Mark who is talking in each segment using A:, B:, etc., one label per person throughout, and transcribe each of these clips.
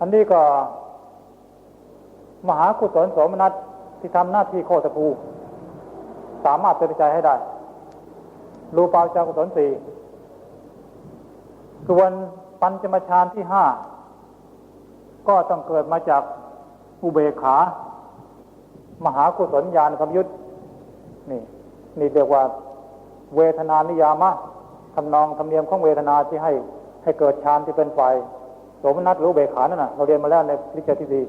A: อันนี้ก็ มหากุศลโสมนัสที่ทำหน้าที่โคตรภูสามารถเป็นใจให้ได้ รูปาวจากุศลสี่ส่วนปัญจมฌานที่ห้าก็ต้องเกิดมาจากอุเบกขา มหากุศลญาณสมยุทธนี่ นี่เรียกว่าเวทนานิยามะทำนองธรรมเนียมของเวทนาที่ให้ให้เกิดฌานที่เป็นไฟ สมนัสหรือเบขานั่นนะเราเรียนมาแล้วในลิจที่ดี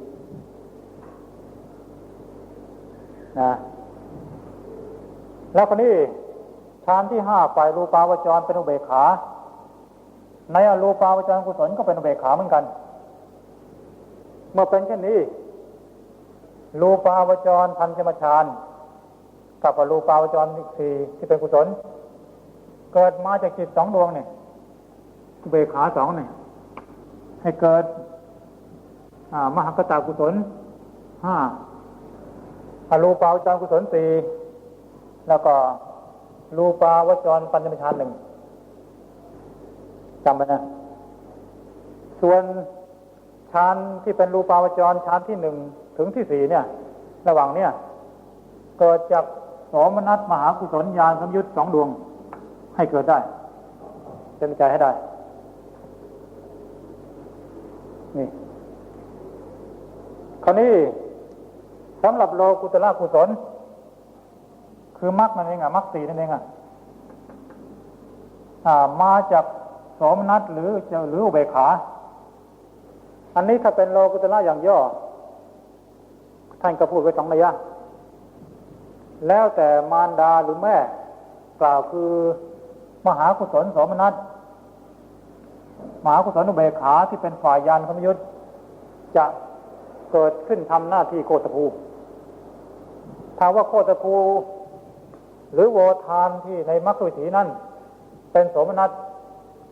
A: นะแล้วคนนี้ฌานที่ห้าฝ่ายรูปาวจรเป็นอุเบกขา ในอรูปาวจรกุศลก็เป็นอุเบกขาเหมือนกัน เมื่อเป็นเช่นนี้รูปาวจรพันธมฌานกับอรูปาวจรอีกสี่ที่เป็นกุศล เกิดมาจากจิตสองดวงเนี่ยอุเบกขาสองเนี่ย ให้เกิดมหากตากุศลห้าอรูปาวจรกุศลสี่แล้วก็รูปาวจรปัญจมฌานหนึ่งจำไว้นะ ส่วนฌานที่เป็นรูปาวจรฌานที่หนึ่งถึงที่สี่เนี่ย ระหว่างเนี่ย เกิดจากสมนัตมหากุศลญาณสมยุทธ์สองดวง ให้เกิดได้เป็นใจให้ได้ นี่คราวนี้สำหรับโลกุตละกุศล คือมรรคนั่นเองอะมรรคสีนั่นเองอะมาจากสมนัตหรือจะหรืออุเบกขา อันนี้ถ้าเป็นโลกุตละอย่างย่อ ท่านก็พูดไว้สองระยะแล้วแต่มารดาหรือแม่ กล่าวคือมหากุศลสมนัต มหากุศลอุเบกขาที่เป็นฝ่ายยานธรรมยุทธจะเกิดขึ้นทำหน้าที่โคตภูถ้าว่าโคตภู หรือโวทานที่ในมรรควิถีนั้น เป็นสมนัต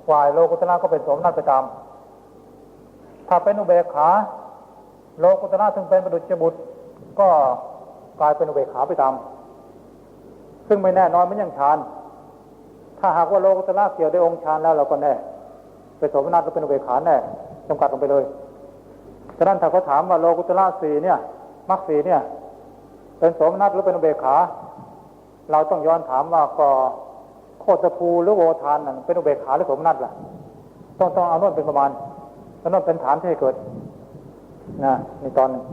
A: ฝ่ายโลกุตระก็เป็นสมนัตไปตามถ้าเป็นอุเบกขา โลกุตระซึ่งเป็นประดุจบุตร ก็กลายเป็นอุเบกขาไปตาม ซึ่งไม่แน่นอนมันยังฌาน ถ้าหากว่าโลกุตระเกี่ยวด้วยองค์ฌานแล้วเราก็แน่ เป็นโสมนัสก็เป็นอุเบกขาแน่จำกัดลงไปเลยฉะนั้นถ้าเขาถามว่าโลกุตระสีเนี่ยมรรคสีเนี่ย เป็นโสมนัสหรือเป็นอุเบกขา เราต้องย้อนถามว่าก็โคตรภูหรือโวทานนั่นเป็นอุเบกขาหรือโสมนัสล่ะ ต้องต้องเอาโน่นเป็นประมาณเอาโน่นเป็นฐานที่ให้เกิดนะในตอนนึง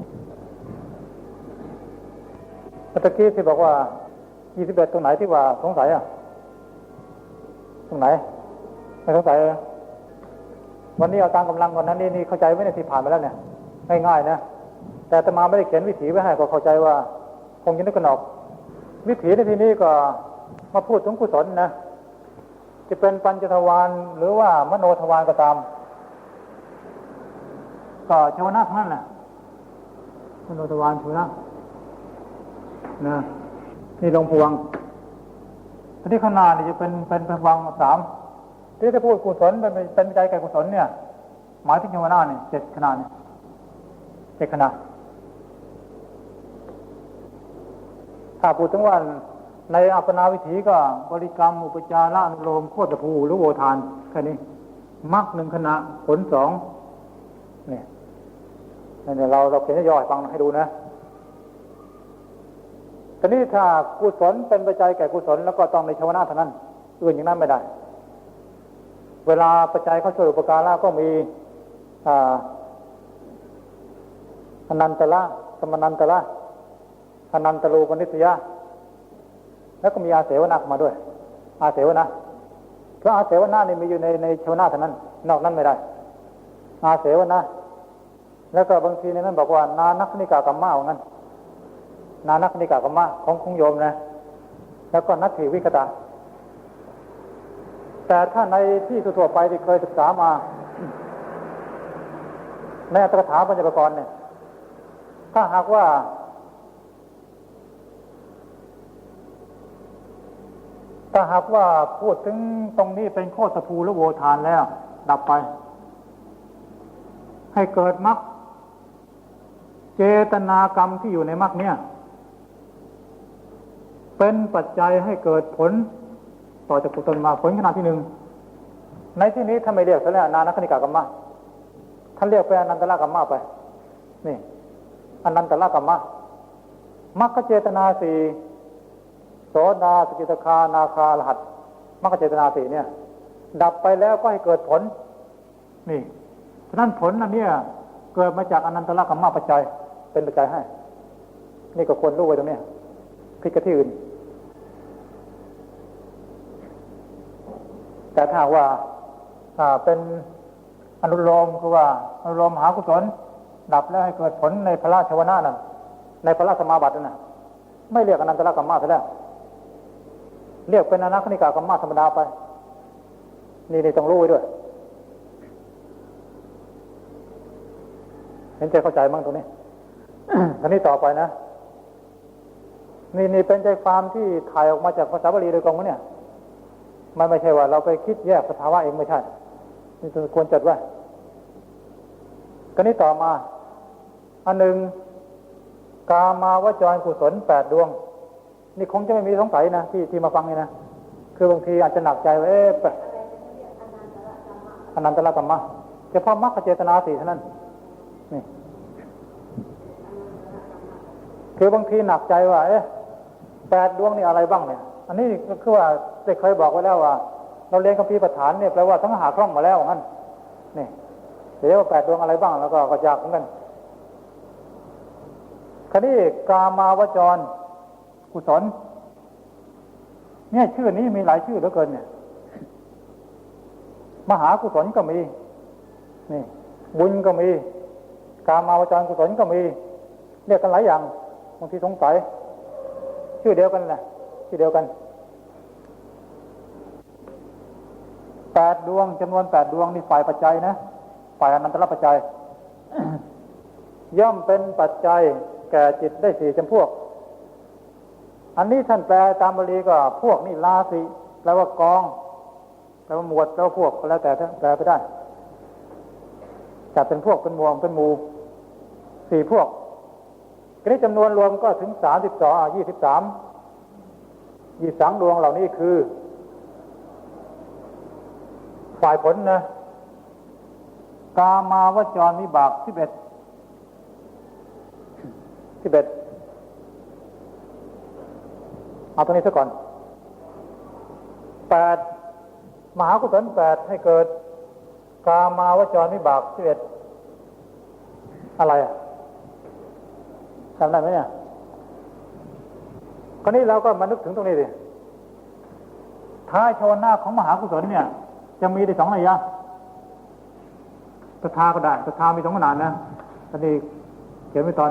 A: เมื่อกี้ที่บอกว่ายี่สิบเอ็ดตรงไหนที่ว่าสงสัยอะ ตรงไหน ไม่สงสัย วันนี้เอาตามกำลังก่อนนั้นนี่นี่เข้าใจไว้ในที่ผ่านมาแล้วเนี่ยง่ายๆนะแต่ตมาไม่ได้เขียนวิถีไว้ให้ก็เข้าใจว่า คงจะนึกกันออกวิถีในที่นี้ก็มาพูดถึงกุศลนะจะเป็นปัญจทวารหรือว่ามโนทวารก็ตาม ก็ชาวนาทั้งนั้นแหละมโนทวารชาวนานะนี่ลงพวงอันที่ข้างหน้านี่จะเป็นเป็นพวังสาม ที่จะพูดกุศลเป็นเป็นใจแก่กุศลเนี่ย หมายถึงชาวนาเนี่ยเจ็ดขนาดเนี่ยเจ็ดขนาดถ้าพูดถึงว่าในอัปนาวิถีก็บริกรรมอุปจาระโลมโคตรภูหรือโวทานแค่นี้มักหนึ่งขณะผลสองเนี่ยนี่เราเราเขียนย่อยฟังให้ดูนะทีนี้ถ้ากุศลเป็นปัจจัยแก่กุศลแล้วก็ต้องในชาวนาเท่านั้นอื่นอย่างนั้นไม่ได้ เวลาปัจจัยเขาช่วยอุปการะก็มีอนันตละสมนันตละอนันตรูปนิสยาแล้วก็มีอาเสวนามาด้วย อาเสวนาเพราะอาเสวนานี่มีอยู่ในในชวนาเท่านั้น นอกนั้นไม่ได้ อาเสวนาแล้วก็บางทีในนั้นบอกว่า นานักนิกากรรมะว่างั้น นานักนิกากรรมะของคงโยมนะ แล้วก็นัตถิวิกตา แต่ถ้าในที่ทั่วไปที่เคยศึกษามา ในอัตถกถาปัญจปกรเนี่ย ถ้าหากว่าถ้าหากว่าพูดถึงตรงนี้เป็นโคตรภูหรือโวทานแล้ว ดับไป ให้เกิดมรรคเจตนากรรมที่อยู่ในมรรคเนี่ย เป็นปัจจัยให้เกิดผล ต่อจากกุศลมาผลขนาดที่หนึ่งในที่นี้ถ้านไม่เรียกซะแล้วนานัคณิกากรรมะท่านเรียกเป็นอนันตละกรรมะไป นี่อนันตละกรรมะมรรคเจตนาสี่โสดาสกิตคานาคาลหัตมรรคเจตนาสี่เนี่ย ดับไปแล้วก็ให้เกิดผล นี่ฉะนั้นผลอันเนี้ยเกิดมาจากอนันตละกรรมะปัจจัยเป็นปัจจัยให้ นี่ก็ควรรู้ไว้ตรงนี้พิกที่อื่น แต่ถ้าว่าเป็นอนุโลมคือว่าอนุโลมหากุศลดับแล้วให้เกิดผลในพระราชวนานั้นในพระราชสมาบัตินั่นไม่เรียกอนันตระกรรมะซะแล้ว เรียกเป็นอนัคนิกากรรมะธรรมดาไป นี่นี่ต้องรู้ไว้ด้วย เห็นใจเข้าใจมั้งตรงนี้อันนี้ต่อไปนะ นี่นี่เป็นใจความที่ถ่ายออกมาจากภาษาบาลีโดยตรงเนี่ย มันไม่ใช่ว่าเราไปคิดแยกสภาวะเองไม่ใช่นี่ควรจัดไว้ก็นี้ต่อมา อันหนึ่งกามาวจรกุศลแปดดวง นี่คงจะไม่มีสงสัยนะที่ที่มาฟังนี่นะคือบางทีอาจจะหนักใจว่าเอ๊ะอนันตละกรรมะเฉพาะมรรคเจตนาสี่เท่านั้นนี่คือบางทีหนักใจว่า เอ๊ะแปดดวงนี่อะไรบ้างเนี่ย อันนี้ก็คือว่าได้เคยบอกไว้แล้วว่า เราเรียนคัมภีร์ประฐานเนี่ยแปลว่าทั้งหาคล่องมาแล้วงั้นนี่เรียกว่าแปดดวงอะไรบ้างแล้วก็กระจากเหมือนกันคดีกามาวจร กุศล เนี่ยชื่อนี้มีหลายชื่อเหลือเกินเนี่ย มหากุศลก็มี นี่ บุญก็มี กามาวจรกุศลก็มี เรียกกันหลายอย่างบางทีสงสัยชื่อเดียวกันแหละ ชื่เดียวกันแปดดวงจำนวนแปดดวงนี่ฝ่ายปัจจัยนะฝ่ายอนันตรปัจจัย ย่อมเป็นปัจจัยแก่จิตได้สี่จำพวก อันนี้ท่านแปลตามบาลีก็พวกนี่ลาสีแปลว่ากองแปลว่าหมวดแปลว่าพวกแล้วแต่แปลไปได้จัดเป็นพวกเป็นมวงเป็นหมู่สี่พวกทีนี้จำนวนรวมก็ถึงสามสิบสองยี่สิบสาม ยี่สังดวงเหล่านี้คือ ฝ่ายผลนะ กามาวจรวิบากสิบเอ็ดสิบเอ็ดเอาตรงนี้ซะก่อนแปดมหากุศลแปดให้เกิด กามาวจรวิบากสิบเอ็ดอะไรอะจำได้ไหมเนี่ย คราวนี้เราก็มานึกถึงตรงนี้ดิท้ายชนหน้าของมหากุศลเนี่ย จะมีได้สองระยะตถาก็ได้ตถามีสองขนาดนะอันนี้เขียนไว้ตอน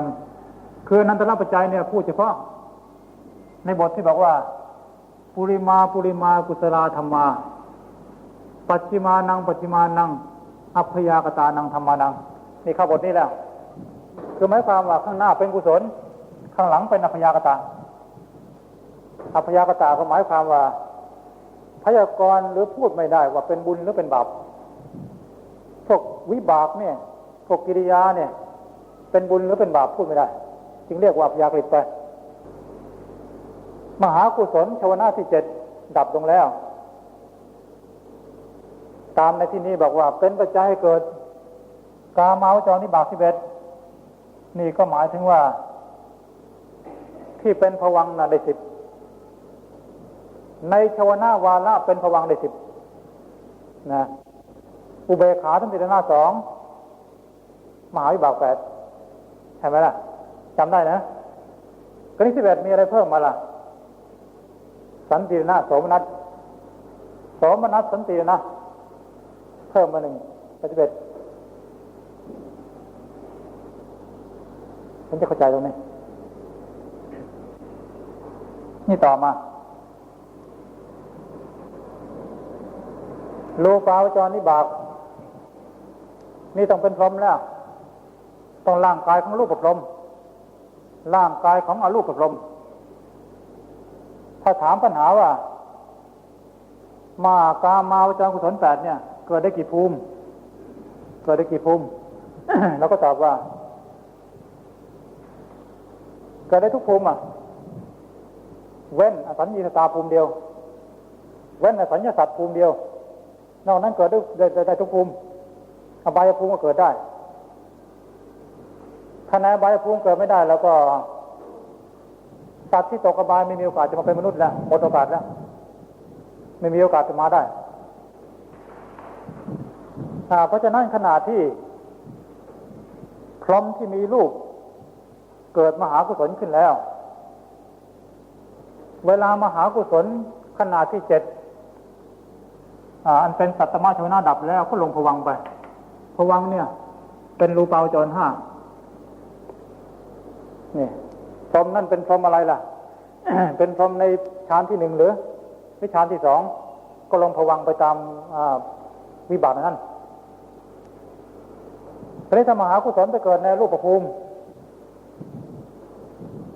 A: คือนันตระปัจจัยเนี่ยพูดเฉพาะ ในบทที่บอกว่า ปุริมาปุริมากุศลธรรมา ปัจจิมานัง ปัจจิมานัง อัพยากตานังธรรมานัง นี่เข้าบทนี้แล้ว คือหมายความว่าข้างหน้าเป็นกุศล ข้างหลังเป็นอัพยากตา อัพยากตาก็หมายความว่า พยากรณ์หรือพูดไม่ได้ว่าเป็นบุญหรือเป็นบาปพวกวิบากเนี่ยพวกกิริยาเนี่ย เป็นบุญหรือเป็นบาปพูดไม่ได้ จึงเรียกว่าพยากฤตไปมหากุศลชวนาที่เจ็ดดับลงแล้ว ตามในที่นี้บอกว่าเป็นปัจจัยให้เกิด กาเมาจรนิบากสิเอ็ดนี่ก็หมายถึงว่า ที่เป็นผวังนะได้สิบ ในชวนาวาระเป็นผวังได้สิบนะอุเบขาทั้งติดหน้าสองมหาวิบากแปดใช่ไหมล่ะจำได้นะกรณีสิบเอ็ดมีอะไรเพิ่มมาล่ะ สันตินะโสมนัสโสมนัสสันตินะเพิ่มมาหนึ่งปฏิเบตฉันจะเข้าใจตรงนี้ นี่ต่อมา โลปาวจรนิบากนี่ต้องเป็นพรหมแล้วต้องร่างกายของรูปพรหมร่างกายของอรูปพรหมถ้าถามปัญหาว่า มากามาวจรกุศลแปดเนี่ย เกิดได้กี่ภูมิ เกิดได้กี่ภูมิเราก็ตอบว่า เกิดได้ทุกภูมิอะ เว้นอสัญญีสตาภูมิเดียว เว้นอสัญญาสัตว์ภูมิเดียว นอกนั้นเกิดได้ได้ได้ทุกภูมิอบายภูมิก็เกิดได้ถ้าในอบายภูมิเกิดไม่ได้ แล้วก็สัตว์ที่ตกอบายไม่มีโอกาสจะมาเป็นมนุษย์แล้วหมดโอกาสแล้วไม่มีโอกาสจะมาได้เพราะฉะนั้นขณะที่พรหมที่มีลูกเกิดมหากุศลขึ้นแล้ว เวลามหากุศลขนาดที่เจ็ด อันเป็นสัตตมะชวนาดับแล้วก็ลงผวังไปผวังเนี่ย เป็นรูปาวจรห้านี่พรมนั่นเป็นพรมอะไรล่ะ เป็นพรมในฌานที่หนึ่งหรือวิฌานที่สองก็ลงผวังไปตามอวิบากนั้นทีนี้ถ้ามหากุศลไปเกิดในรูปภูมิ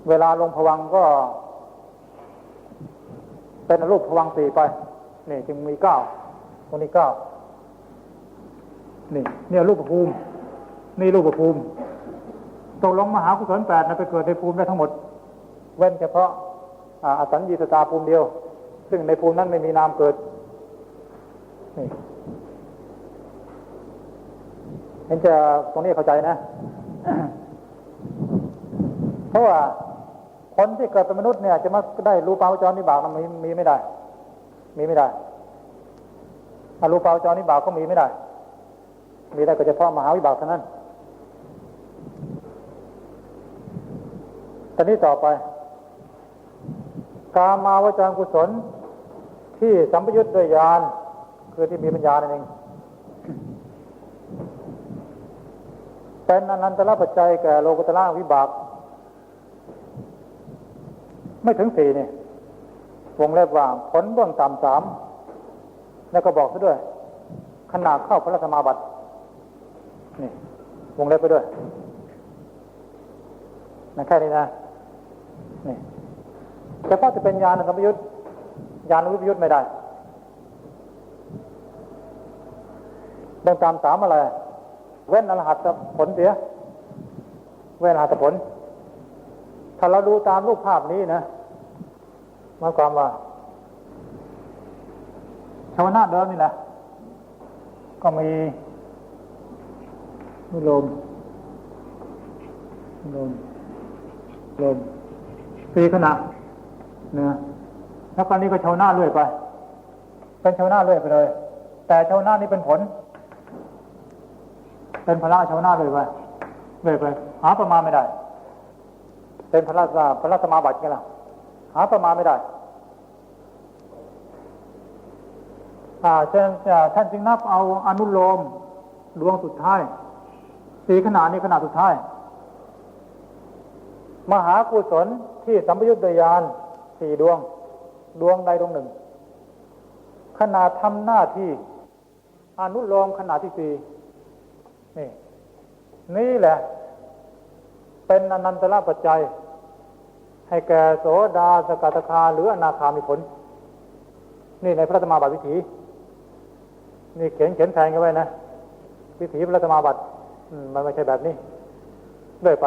A: เวลาลงผวังก็ เป็นรูปผวังสี่ไป นี่จึงมีเก้า ตรงนี้เก้านี่เนี่ยรูปภูมิ นี่รูปภูมิตกลงมหากุศลแปดนะไปเกิดในภูมิได้ทั้งหมด เว้นเฉพาะอาสัญญีสตาภูมิเดียว ซึ่งในภูมินั้นไม่มีนามเกิดนี่เห็นจะตรงนี้เข้าใจนะ เพราะว่าคนที่เกิดเป็นมนุษย์เนี่ย จะมาได้รูปาวจรนิบากมันมีมีไม่ได้ มีไม่ได้ อรูปาวจรนิบากก็มีไม่ได้ มีได้ก็เฉพาะมหาวิบากเท่านั้น ตอนนี้ต่อไป กามาวจรกุศลที่สัมปยุทธ์ด้วยญาณคือที่มีปัญญานั่นเองเป็นอนันตรปัจจัยแก่โลกุตละวิบาก ไม่ถึงสี่นี่วงเล็บว่าผลเบื้องต่ำสาม แล้วก็บอกซะด้วยขนาดเข้าพระสมาบัตินี่วงเล็บไปด้วยนั่นแค่นี้นะนี่เฉพาะจะเป็นญาณสัมปยุทธ์ญาณวิปยุทธ์ไม่ได้เบื้องต่ำสามอะไร เว้นอรหัตผลเสีย เว้นอรหัตผล ถ้าเราดูตามรูปภาพนี้นะหมายความว่า ชาวนาเดิมนี่แหละ ก็มีลมลมลมสี่ขณะเนะแล้วตอนนี้ก็ชาวนาเรื่อยไป เป็นชาวนาเรื่อยไปเลย แต่ชาวนานี่เป็นผล เป็นพระชาวนาเลยไปเลยไป หาประมาณไม่ได้ เป็นพระราชพระราชมาบัติกันล่ะ หาประมาณไม่ได้ อ่าเช่น ท่านจึงนับเอาอนุโลมดวงสุดท้ายสีขนาดนี้ขนาดสุดท้าย มหากุศลที่สัมปยุตโดยาณสี่ดวง ดวงใดดวงหนึ่ง ขนาดทำหน้าที่ อนุโลมขนาดที่สี่นี่นี่แหละ เป็นอนันตระปัจจัย ให้แก่โสดาสกตคาหรืออนาคามีผล นี่ในพระธรรมาบัติวิถี นี่เขียนเขียนแทนกันไว้นะวิถีพระธรรมาบัติมันไม่ใช่แบบนี้เลื่อยไป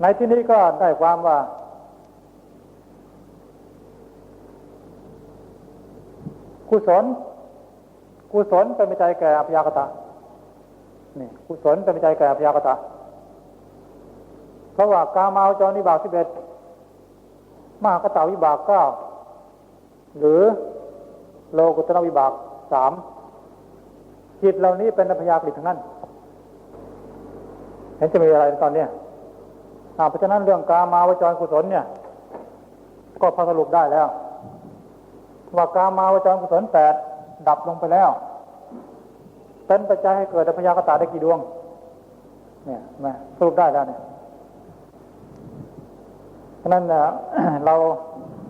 A: ในที่นี้ก็ได้ความว่า กุศล กุศลเป็นปัจจัยแก่อภิยากตะนี่กุศลเป็นปัจจัยแก่อภิยากตะเพราะว่ากามาวจรนิบาสิบเอ็ดมหากตาวิบากเก้า หรือโลกุตรวิบากสามจิตเหล่านี้เป็นอภิยากฤิทั้งนั้น เห็นจะมีอะไรตอนเนี้ยเพราะฉะนั้นเรื่องกามาวจรกุศลเนี่ย ก็พอสรุปได้แล้ว ว่ากามาวจรกุศลแปดดับลงไปแล้วเป็นปัจจัยให้เกิดอพยากตาได้กี่ดวง เนี่ยมาสรุปได้แล้วเนี่ยฉะนั้นเรา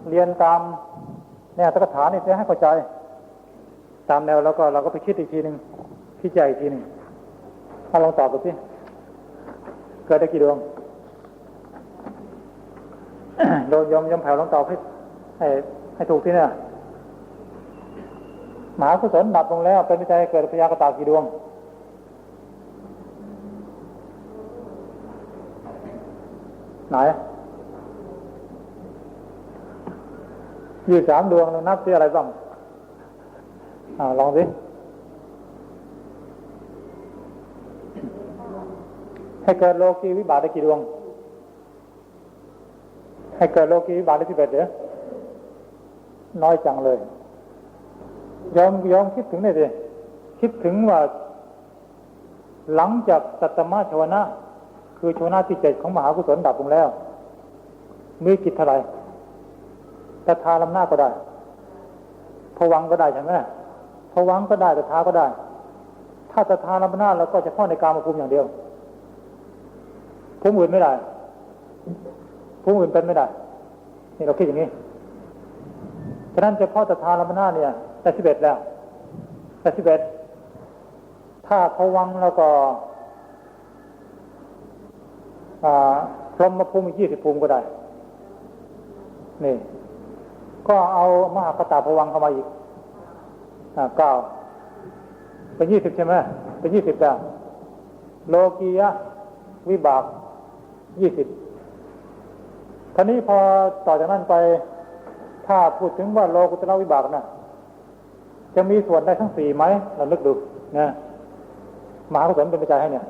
A: เรียนตาม เนี่ยตรกฐานนี่จะให้เข้าใจ ตามแนวแล้วก็เราก็ไปคิดอีกทีหนึ่งพิจารณาอีกทีหนึ่งถ้าลองตอบดูสิเกิดได้กี่ดวงโดนยมยมแผ่วลองตอบให้ให้ให้ถูกที่เนี่ยมากุศลดับลงแล้ว เป็นวิจัยเกิดพยากตากี่ดวงไหน ยี่สามดวงนับที่อะไรบ้างอลองสิให้เกิดโลกีวิบากได้กี่ดวง ให้เกิดโลกีวิบากได้สิบเอ็ดเหรอน้อยจังเลยยอมยอมคิดถึงหน่อยดิคิดถึงว่า หลังจากสัตมะชวนะ คือชวนะที่เจ็ดของมหากุศลดับลงแล้ว มีกิจเท่าไหร่ ต่ทาลำหน้าก็ได้พวังก็ได้ใช่ไหมพวังก็ได้แต่ทาก็ได้ ถ้าจะทาลำหน้าเราก็เฉพาะในการมาภูมิอย่างเดียวภูมิอื่นไม่ได้ภูมิอื่นเป็นไม่ได้ นี่เราคิดอย่างนี้ฉะนั้นเฉพาะจะทาลำหน้าเนี่ยแต่สิบเอ็ดแล้วแต่สิบเอ็ดถ้าพวังแล้วก็พรหมภูมิยี่สิบภูมิก็ได้ นี่ ก็เอามหากตาพวังเข้ามาอีกเก้าเป็นยี่สิบใช่ไหมเป็นยี่สิบแล้วโลกียะวิบากยี่สิบท่านี้พอต่อจากนั้นไป ถ้าพูดถึงว่าโลกุตระวิบากนะจะมีส่วนได้ทั้งสี่ไหมเราลึกดูนะมหากุศลเป็นปัจจัยให้เนี่ย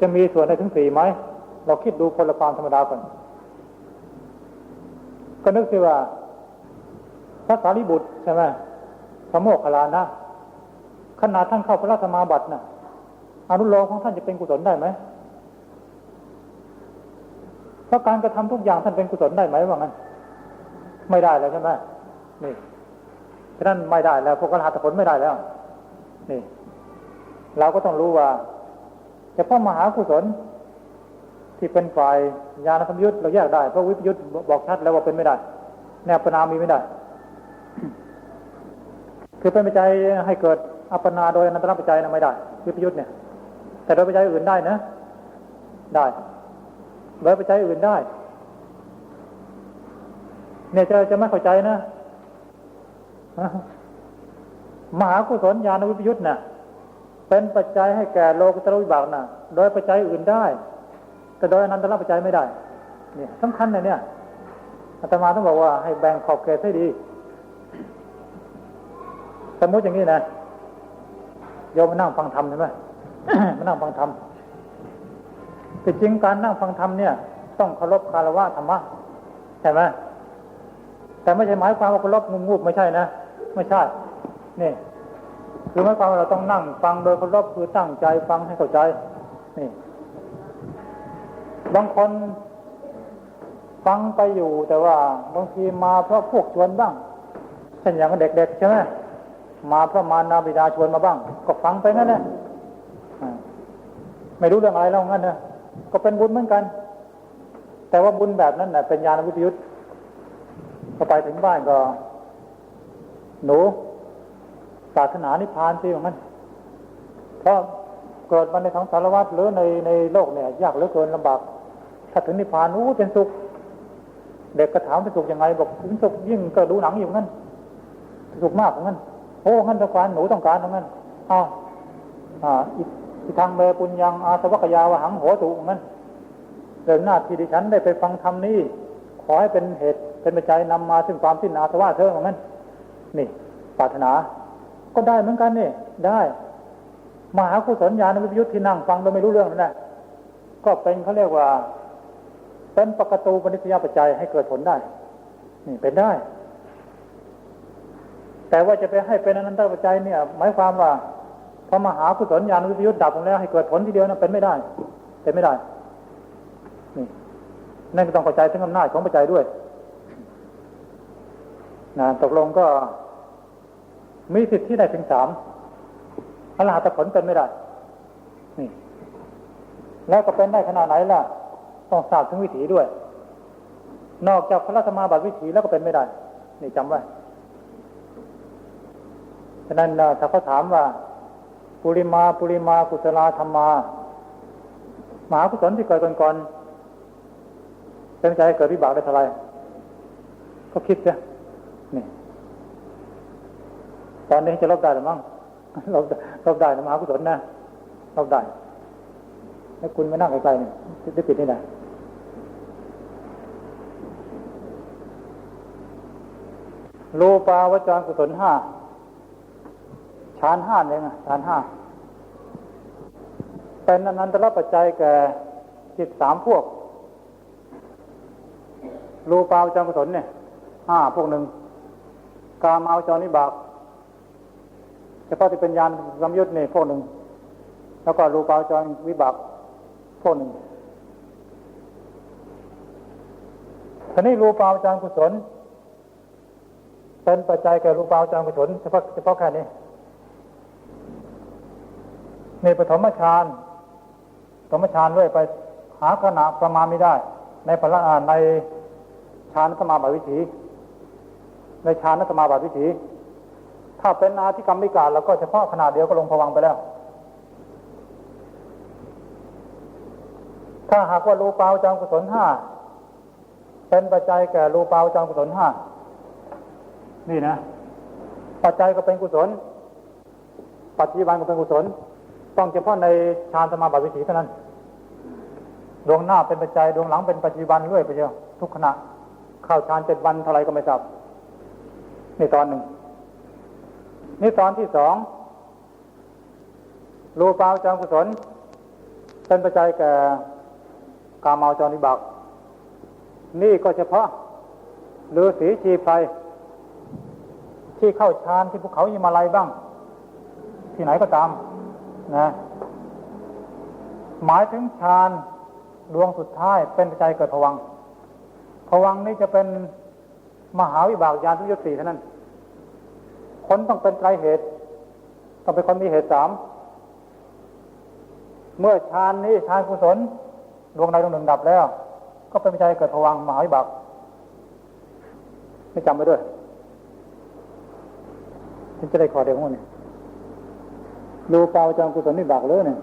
A: จะมีส่วนได้ทั้งสี่ไหมเราคิดดูพลความธรรมดาก่อนก็นึกสิว่า พระสารีบุตรใช่ไหมพระโมคคัลลานะขนาดท่านเข้าพระราชมาบัตินะอนุโลมของท่านจะเป็นกุศลได้ไหมเพราะการกระทำทุกอย่างท่านเป็นกุศลได้ไหมว่างั้น ไม่ได้แล้วใช่ไหมนี่ฉะนั้นไม่ได้แล้วพวกกระหัตผลไม่ได้แล้ว นี่ เราก็ต้องรู้ว่าเฉพาะมหากุศล ที่เป็นฝ่ายญาณธรรมยุทธเราแยกได้เพราะวิปยุทธบอกชัดแล้วว่าเป็นไม่ได้ แนวปนามีไม่ได้ คือเป็นปัจจัยให้เกิดอัปปนาโดยอนันตรปัจจัยนะไม่ได้วิปยุทธเนี่ย แต่โดยปัจจัยอื่นได้นะ ได้โดยปัจจัยอื่นได้ เนี่ยจะจะไม่เข้าใจนะมหากุศลญาณวิปยุทธนะ่ะเป็นปัจจัยให้แก่โลกุตรวิบากนะ่ะโดยปัจจัยอื่นได้ แต่โดยอนันตรปัจจัยไม่ได้ เนี่ยสำคัญเลยเนี่ยอาตมาต้องบอกว่าให้แบ่งขอบเขตให้ดี สมมติอย่างนี้นะโยมมานั่งฟังธรรมใช่ไหมมานั่งฟังธรรมแต่จริงการนั่งฟังธรรมเนี่ย ต้องเคารพคารวะธรรมะใช่ไหมแต่ไม่ใช่หมายความว่าเคารพงุบงุบไม่ใช่นะไม่ใช่นี่คือหมายความว่าเราต้องนั่งฟังโดยเคารพคือตั้งใจฟังให้เข้าใจนี่บางคนฟังไปอยู่แต่ว่าบางทีมาเพราะพวกชวนบ้างเช่นอย่างเด็กๆใช่ไหม มาพระมานาบิดาชวนมาบ้าง ก็ฟังไปงั้นแหละไม่รู้เรื่องอะไรแล้วงั้นนะก็เป็นบุญเหมือนกัน แต่ว่าบุญแบบนั้นนะเป็นญาณวิทยุทธ์พอไปถึงบ้านก็ หนูศาสนานิพพานสิอย่างนั้นเพราะเกิดมาในทั้งสารวัตรหรือในในโลกเนี่ย ยากเหลือเกินลำบากถ้าถึงนิพพานอู้เป็นสุข เด็กก็ถามเป็นสุขยังไง บอกถึงสุขยิ่งก็ดูหนังอยู่งั้นสุขมากของงั้น อ้งั้นต้องการหนูต้องการของงั้นอ้าวอ่าอีทางเมปุญญังอาสวัคยาวหังโหตุงั้นเดินหน้าที่ดิฉันได้ไปฟังธรรมนี้ ขอให้เป็นเหตุเป็นปัจจัยนำมาซึ่งความสิ้นอาสวะเธอของงั้นนี่ปรารถนา ก็ได้เหมือนกันนี่ได้มหากุศลญาณวิปยุทธที่นั่งฟังโดยไม่รู้เรื่องนั่นแหละก็เป็นเขาเรียกว่า เป็นปกตูปนิสยาปัจจัยให้เกิดผลได้ นี่เป็นได้ แต่ว่าจะไปให้เป็นอนันตปัจจัยเนี่ย หมายความว่าพอมหากุศลญาณวิปยุดับลงแล้วให้เกิดผลทีเดียวนะเป็นไม่ได้เป็นไม่ได้นี่นั่นก็ต้องปัจจัยถึงอำนาจของปัจจัยด้วยนะตกลงก็ มีสิทธิ์ที่ได้ถึงสามอรหัตผลเป็นไม่ได้ นี่ แล้วก็เป็นได้ขนาดไหนล่ะ ต้องทราบถึงวิถีด้วย นอกจากพระธรรมาบัติวิถีแล้วก็เป็นไม่ได้ นี่จำไว้ ฉะนั้นถ้าเขาถามว่า ปุริมาปุริมากุศลาธรรมา มหากุศลที่เกิดก่อนๆเป็นใจเกิดวิบากได้เท่าไรก็คิดเสียนี่ตอนนี้จะลบได้หรือมั้งลบลบได้นะมหากุศลนะลบได้แล้วคุณมานั่งไกลๆเนี่ยจะปิดนี่ไงรูปาวจรกุศลห้า ฌานห้าเองอะฌานห้าเป็นอนันตระปัจจัยแก่จิตสามพวก รูปาวจรกุศลเนี่ยห้าพวกหนึ่งกามาวจรนิบากเฉพาะที่เป็นยานสมยุทธ์นี่พวกหนึ่ง แล้วก็รูปาวจรวิบากพวกหนึ่งทีนี้รูปาวจรกุศลเป็นปัจจัยแก่รูปาวจรกุศลเฉพาะเฉพาะแค่นี้ ในปฐมฌานปฐมฌานเรื่อยไปหาขณะประมาณไม่ได้ ในพละในฌานสมาบัติวิถี ในฌานสมาบัติวิถี ถ้าเป็นอาธิกรรมมิการแล้วก็เฉพาะขนาดเดียวก็ลงผวังไปแล้ว ถ้าหากว่ารูปาวจรกุศลห้าเป็นปัจจัยแก่รูปาวจรกุศลห้านี่นะ ปัจจัยก็เป็นกุศล ปัจจุบันก็เป็นกุศล ต้องเฉพาะในฌานสมาบัติวิถีเท่านั้น ดวงหน้าเป็นปัจจัยดวงหลังเป็นปัจจุบันเรื่อยไปเยอะทุกขณะเข้าฌานเจ็ดวันเท่าไรก็ไม่ทราบนี่ตอนหนึ่งนี่ตอนที่สองรูปาวจรกุศล เป็นปัจจัยแก่กามาวจรนิบักนี่ก็เฉพาะฤาษีชีไพรที่เข้าฌานที่ภูเขายิมาลัยบ้าง ที่ไหนก็ตาม นะ หมายถึงฌานดวงสุดท้ายเป็นปัจเกิดผวังผวังนี้จะเป็นมหาวิบากญาณทุยสี่เท่านั้น คนต้องเป็นไตรเหตุ ต้องเป็นคนมีเหตุสาม เมื่อฌานนี้ฌานกุศล ดวงใดดวงหนึ่งดับแล้ว ก็เป็นปัจเกิดผวังมหาวิบากไม่จำไว้ด้วยฉันจะได้ขอเดียวของนี่ รูปาวจรกุศลนิบากเลยเนี่ย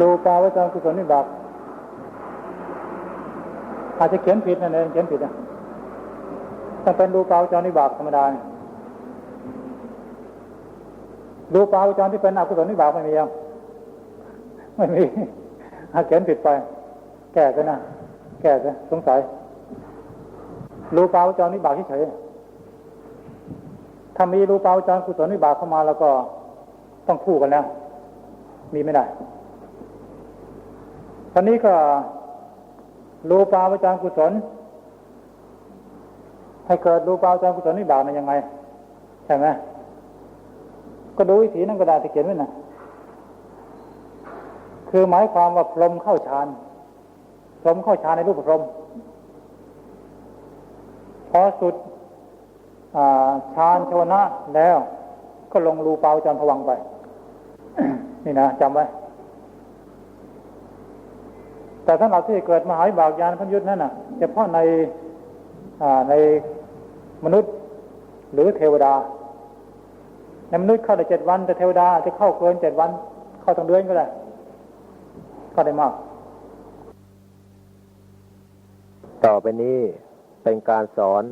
A: รูปาวจรกุศลนิบากอาจจะเขียนผิดนั่นเองเขียนผิดนะต้องเป็นรูปาวจรนิบากธรรมดาเนี่ยรูปาวจรที่เป็นอกุศลนิบากไม่มียังไม่มีอาเขียนผิดไป แก้ซะนะแก้ซะสงสัยรูปาวจรนิบากเฉย ถ้ามีรูปาวจรกุศลนิบากเข้ามาแล้วก็ต้องคู่กันแล้ว มีไม่ได้ตอนนี้ก็รูปาวจรกุศล ให้เกิดรูปาวจรกุศลนิบากมันยังไงใช่ไหมก็ดูวิธีนั่นก็ได้ที่เขียนไว้นะคือหมายความว่าพรหมเข้าฌานพรหมเข้าฌานในรูปพรหมพอสุด ฌานชวนะแล้ว ก็ลงรูปาวจรผวังไป นี่นะจำไว้ แต่สำหรับที่เกิดมหาวิบากยานพันยุทธ์นั่นน่ะเฉพาะในในมนุษย์หรือเทวดา ในมนุษย์เข้าได้เจ็ดวัน แต่เทวดาจะเข้าเกินเจ็ดวัน เข้าตั้งเดือนก็ได้เข้าได้มาก
B: ต่อไปนี้เป็นการสอน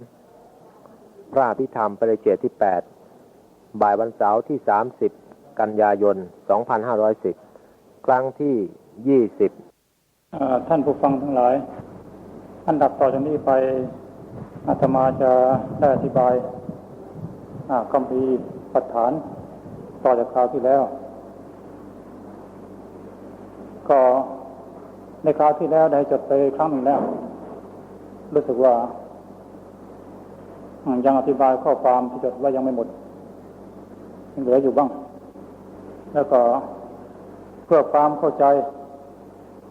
B: พระพิธรรมปริเจตที่แปดบ่ายวันเสาร์ที่สามสิบกันยายนสองพันห้าร้อยสิบครั้งที่ยี่สิบ
A: ท่านผู้ฟังทั้งหลาย อันดับต่อจากนี้ไปอาตมาจะได้อธิบายคำพีปัฏฐาน ต่อจากคราวที่แล้ว ก็ในคราวที่แล้วได้จดไปครั้งหนึ่งแล้ว รู้สึกว่า ยังอธิบายข้อความที่จดไว้ยังไม่หมดยังเหลืออยู่บ้าง แล้วก็เพื่อความเข้าใจ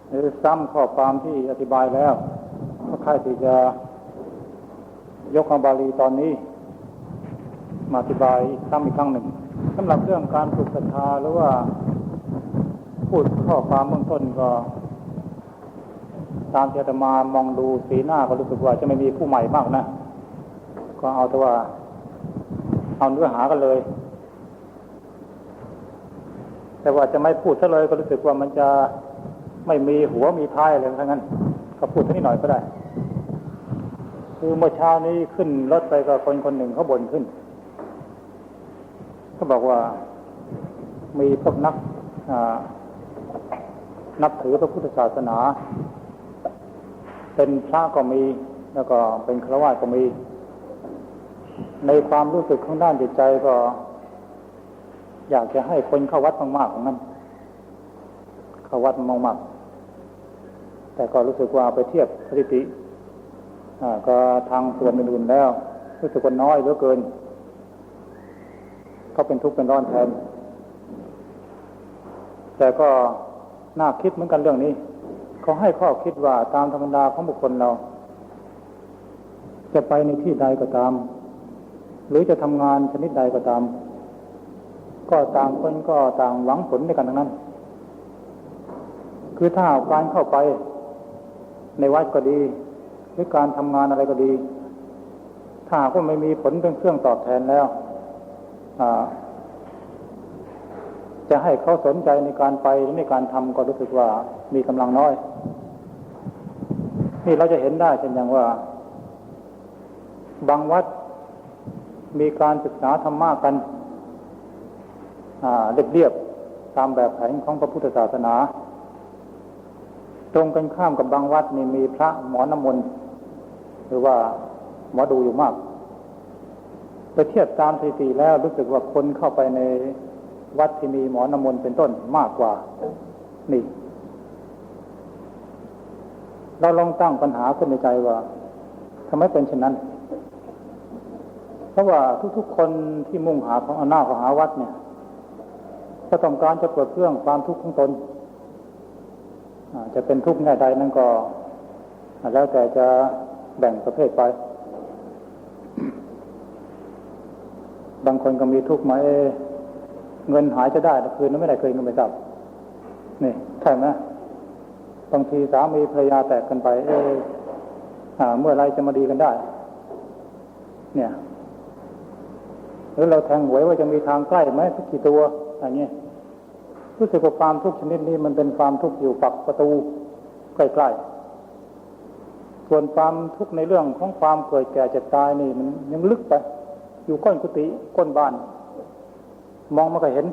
A: หรือซ้ำข้อความที่อธิบายแล้วก็ค่ายที่จะยกคำบาลีตอนนี้ มาอธิบายซ้ำอีกครั้งหนึ่งสำหรับเรื่องการปลุกศรัทธาหรือว่าพูดข้อความเบื้องต้นก็ ตามที่อาตมามองดูสีหน้าก็รู้สึกว่าจะไม่มีผู้ใหม่มากนะ ก็เอาแต่ว่า เอาเนื้อหากันเลย แต่ว่าจะไม่พูดซะเลยก็รู้สึกว่ามันจะไม่มีหัวมีท้ายอะไรทั้งนั้น ก็พูดท่นี้หน่อยก็ได้ คือเมื่อเช้านี้ขึ้นรถไปกับคนคนหนึ่งเขาบ่นขึ้นเขาบอกว่ามีพวกนักนับถือพระพุทธศาสนา เป็นพระก็มี แล้วก็เป็นฆราวาสก็มี ในความรู้สึกของด้านจิตใจก็ อยากจะให้คนเข้าวัดมากๆของนั้นเข้าวัดมากๆแต่ก็รู้สึกว่าไปเทียบสถิติก็ทางส่วนอื่นๆแล้ว รู้สึกว่าน้อยเหลือเกิน ก็เป็นทุกข์เป็นร้อนแทนแต่ก็น่าคิดเหมือนกันเรื่องนี้เขาให้ข้อคิดว่าตามธรรมดาของบุคคลเรา จะไปในที่ใดก็ตาม หรือจะทำงานชนิดใดก็ตาม ก็ต่างคนก็ต่างหวังผลในกันทั้งนั้น คือถ้าการเข้าไปในวัดก็ดี หรือการทำงานอะไรก็ดี ถ้ากว่าไม่มีผลเป็นเครื่องตอบแทนแล้วจะให้เขาสนใจในการไปหรือในการทำก็รู้สึกว่ามีกำลังน้อย นี่เราจะเห็นได้เช่นอย่างว่า บางวัด มีการศึกษาธรรมะกันเรียบเรียบตามแบบแผนของพระพุทธศาสนา ตรงกันข้ามกับบางวัดนี่มีพระหมอน้ำมนต์หรือว่าหมอดูอยู่มากไปเทียบตามสถิติแล้วรู้สึกว่าคนเข้าไปในวัดที่มีหมอน้ำมนต์เป็นต้นมากกว่า นี่ เราลองตั้งปัญหาขึ้นในใจว่าทำไมเป็นเช่นนั้น ราะว่าทุกๆคนที่มุ่งหาของอนาคหาวัดเนี่ย ก็ต้องการจะปลดเครื่องความทุกข์ของตนจะเป็นทุกข์แง่ใดนั่นก็ แล้วแต่จะแบ่งประเภทไป บางคนก็มีทุกข์มาเอเงินหายจะได้แต่คืนนั้นไม่ได้เคยเงินไปจับนี่ใช่ไหมบางทีสามีภรรยาแตกกันไป เออเมื่อไรจะมาดีกันได้ เนี่ย หรือเราแทงหวยว่าจะมีทางใกล้ไหมสักกี่ตัวอย่างเงี้ยรู้สึกว่าความทุกข์ชนิดนี้มันเป็นความทุกข์อยู่ปักประตูใกล้ๆส่วนความทุกข์ในเรื่องของความเกิดแก่เจ็บตายนี่มันยังลึกไป อยู่ก้นกุฏิก้นบ้าน มองไม่เคยเห็น